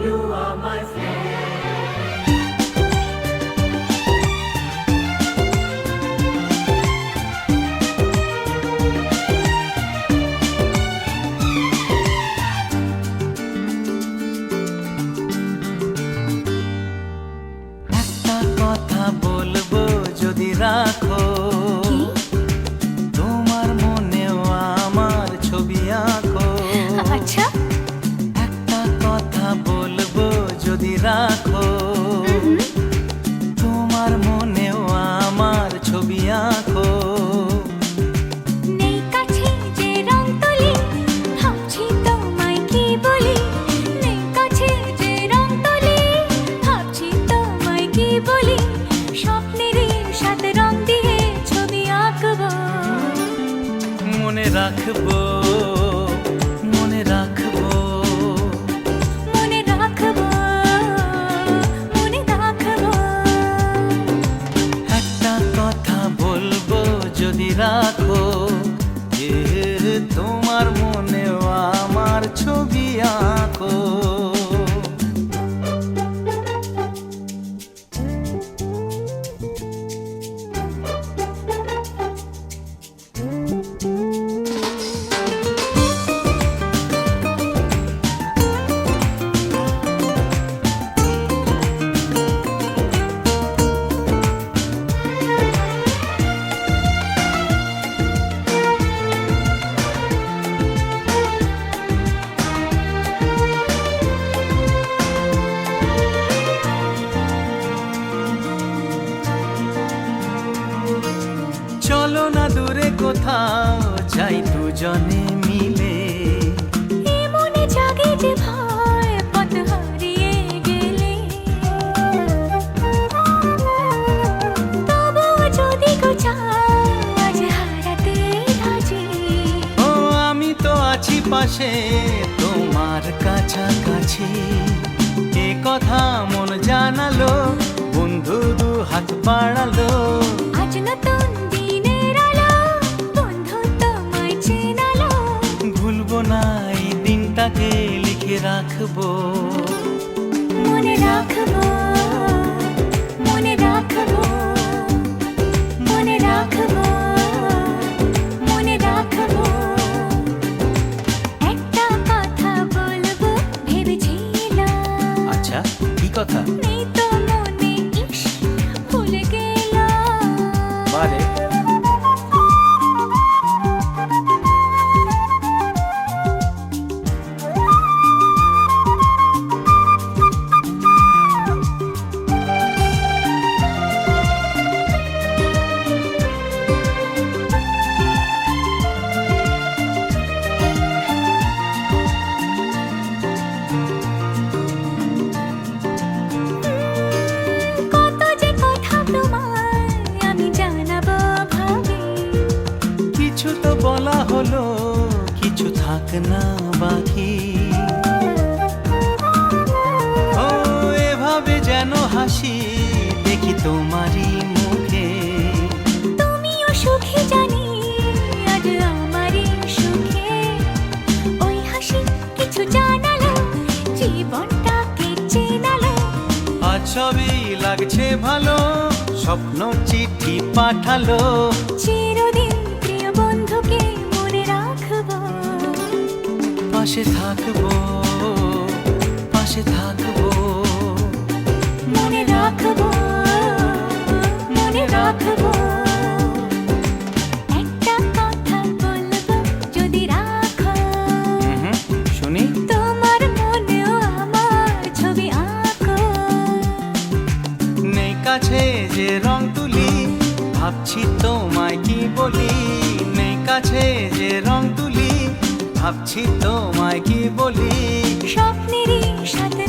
You are my friend. রাখো। তোমার মনেও আমার ছবি আঁকো। নেই কাছে রাখো। যে তোমার মনে আমার ছবি আঁকো। কোথাও যাই দুজনে মিলে। মনে জাগে যে ভয় পথ হারিয়ে গেলে। তবুও যদি আজ হারাতে রাজি। ও আমি তো আছি পাশে তোমার কাছাকাছি। এ কথা মন জানালো বন্ধু দু হাত বাড়ালো। আজ নতুন দিনটাকে লিখে রাখব। মনে রাখব মনে রাখব মনে রাখব মনে রাখব। একটা কথা বলব ভেবেছিলাম। আচ্ছা কি কথা? তো বলা হলো কিছু থাক না বাকি। ও এভাবে যেন হাসি দেখি তোমারই মুখে। তুমিও সুখী জানি আজ আমারই সুখে। ওই হাসি কিছু জানালো জীবনটাকে চেনালো। আজ সবই লাগছে ভালো স্বপ্ন চিঠি পাঠালো। পাশে থাকব পাশে থাকব। মনে রাখব মনে রাখব। কাছে যে রং তুলি ভাবছি তোমায় কি বলি। নেই কাছে যে রং তুলি ভাবছি তোমায় কি বলি? স্বপ্নেরই সাথে